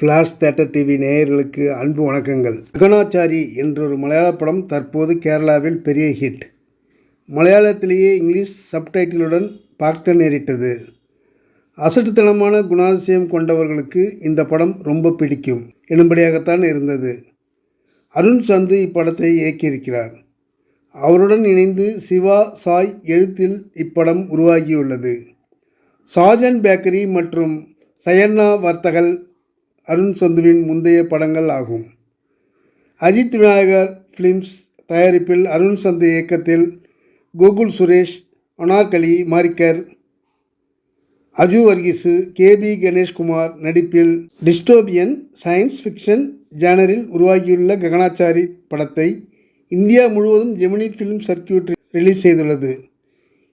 Flash theatre TV நேயர்களுக்கு அன்பு வணக்கங்கள். ககனாச்சாரி என்றொரு மலையாள படம் தற்போது கேரளாவில் பெரிய ஹிட். மலையாளத்திலேயே இங்கிலீஷ் சப்டைட்டிலுடன் பார்க்க நேரிட்டது. அசட்டுத்தனமான குணாதிசயம் கொண்டவர்களுக்கு இந்த படம் ரொம்ப பிடிக்கும் எனும்படியாகத்தான் இருந்தது. அருண் சந்து இப்படத்தை இயக்கியிருக்கிறார். அவருடன் இணைந்து சிவா சாய் எழுத்தில் இப்படம் உருவாகியுள்ளது. சாஜன் பேக்கரி மற்றும் சயன்னா வர்த்தகல் அருண் சந்துவின் முந்தைய படங்கள் ஆகும். அஜித் விநாயகர் ஃபிலிம்ஸ் தயாரிப்பில் அருண் சந்து இயக்கத்தில் கோகுல் சுரேஷ் அனார்கலி மாரிக்கர் அஜு வர்கீஸு கேபி கணேஷ்குமார் நடிப்பில் டிஸ்டோபியன் சயின்ஸ் ஃபிக்ஷன் ஜேனரில் உருவாகியுள்ள ககனாச்சாரி படத்தை இந்தியா முழுவதும் ஜெமினி ஃபிலிம் சர்க்கியூட் ரிலீஸ் செய்துள்ளது.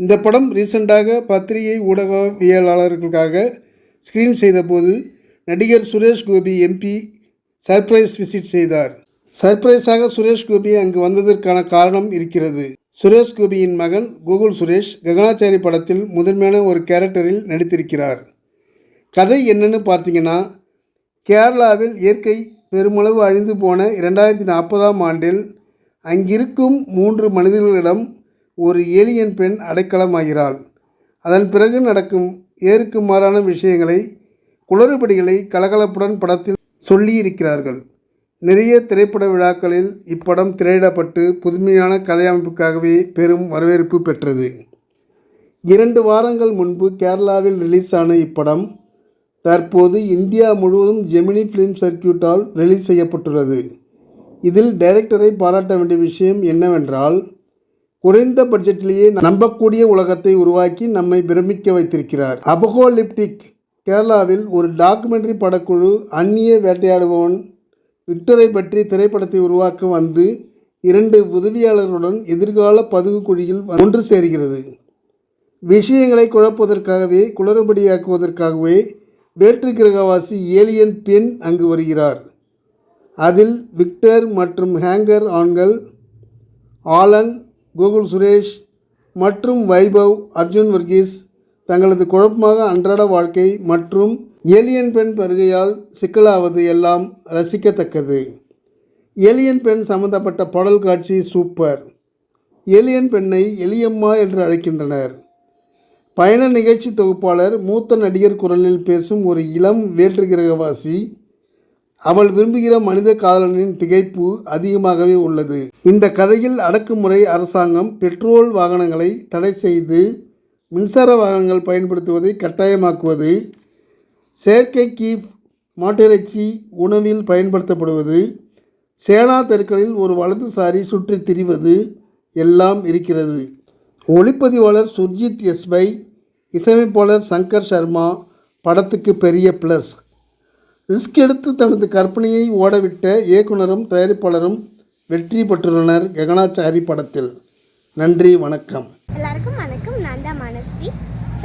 இந்த படம் ரீசெண்டாக பத்திரிகை ஊடகவியலாளர்களுக்காக ஸ்க்ரீன் செய்தபோது நடிகர் Suresh Gopi MP surprise visit செய்தார். சர்ப்ரைஸாக சுரேஷ் கோபி அங்கு வந்ததற்கான காரணம் இருக்கிறது. சுரேஷ் கோபியின் மகன் கோகுல் சுரேஷ் ககனாச்சாரி படத்தில் முதன்மையான ஒரு கேரக்டரில் நடித்திருக்கிறார். கதை என்னன்னு பார்த்தீங்கன்னா கேரளாவில் இயற்கை பெருமளவு அழிந்து போன இரண்டாயிரத்தி நாற்பதாம் ஆண்டில் அங்கிருக்கும் மூன்று மனிதர்களிடம் ஒரு ஏலியன் பெண் அடைக்கலமாகிறாள். அதன் பிறகு நடக்கும் ஏருக்கு மாறான விஷயங்களை குளறுபடிகளை கலகலப்புடன் படத்தில் சொல்லியிருக்கிறார்கள். நிறைய திரைப்பட விழாக்களில் இப்படம் திரையிடப்பட்டு புதுமையான கதையமைப்புக்காகவே பெரும் வரவேற்பு பெற்றது. இரண்டு வாரங்கள் முன்பு கேரளாவில் ரிலீஸ் ஆன இப்படம் தற்போது இந்தியா முழுவதும் ஜெமினி ஃபிலிம் சர்க்கியூட்டால் ரிலீஸ் செய்யப்பட்டுள்ளது. இதில் டைரக்டரை பாராட்ட வேண்டிய விஷயம் என்னவென்றால் குறைந்த பட்ஜெட்டிலேயே நம்பக்கூடிய உலகத்தை உருவாக்கி நம்மை பிரமிக்க வைத்திருக்கிறார். அபகோலிப்டிக் கேரளாவில் ஒரு டாக்குமெண்ட்ரி படக்குழு அந்நிய வேட்டையாடுபவன் விக்டரை பற்றி திரைப்படத்தை உருவாக்க வந்து இரண்டு உதவியாளர்களுடன் எதிர்கால பதுகு குழியில் ஒன்று சேர்கிறது. விஷயங்களை குழப்பதற்காகவே குளறுபடியாக்குவதற்காகவே வேற்று கிரகவாசி ஏலியன் பெண் அங்கு வருகிறார். அதில் விக்டர் மற்றும் ஹேங்கர் ஆண்கள் ஆலன் கோகுல் சுரேஷ் மற்றும் வைபவ் அர்ஜுன் வர்கீஸ் தங்களது குழப்பமாக அன்றாட வாழ்க்கை மற்றும் ஏலியன் பெண் வருகையால் சிக்கலாவது எல்லாம் ரசிக்கத்தக்கது. ஏலியன் பெண் சம்பந்தப்பட்ட பாடல் காட்சி சூப்பர். ஏலியன் பெண்ணை எலியம்மா என்று அழைக்கின்றனர். பயண நிகழ்ச்சி தொகுப்பாளர் மூத்த நடிகர் குரலில் பேசும் ஒரு இளம் வேற்று கிரகவாசி. அவள் விரும்புகிற மனித காதலனின் திகைப்பு அதிகமாகவே உள்ளது. இந்த கதையில் அடக்குமுறை அரசாங்கம் பெட்ரோல் வாகனங்களை தடை செய்து மின்சார வாகனங்கள் பயன்படுத்துவதை கட்டாயமாக்குவது செயற்கை கீஃப் மாட்டிறைச்சி உணவில் பயன்படுத்தப்படுவது சேனா தெருக்களில் ஒரு வலதுசாரி சுற்றித் திரிவது எல்லாம் இருக்கிறது. ஒளிப்பதிவாளர் சுர்ஜித் எஸ்பை இசையமைப்பாளர் சங்கர் சர்மா படத்துக்கு பெரிய ப்ளஸ். ரிஸ்க் எடுத்து தனது கற்பனையை ஓடவிட்ட இயக்குனரும் தயாரிப்பாளரும் வெற்றி பெற்றுள்ளனர் ககனாச்சாரி படத்தில். நன்றி வணக்கம்.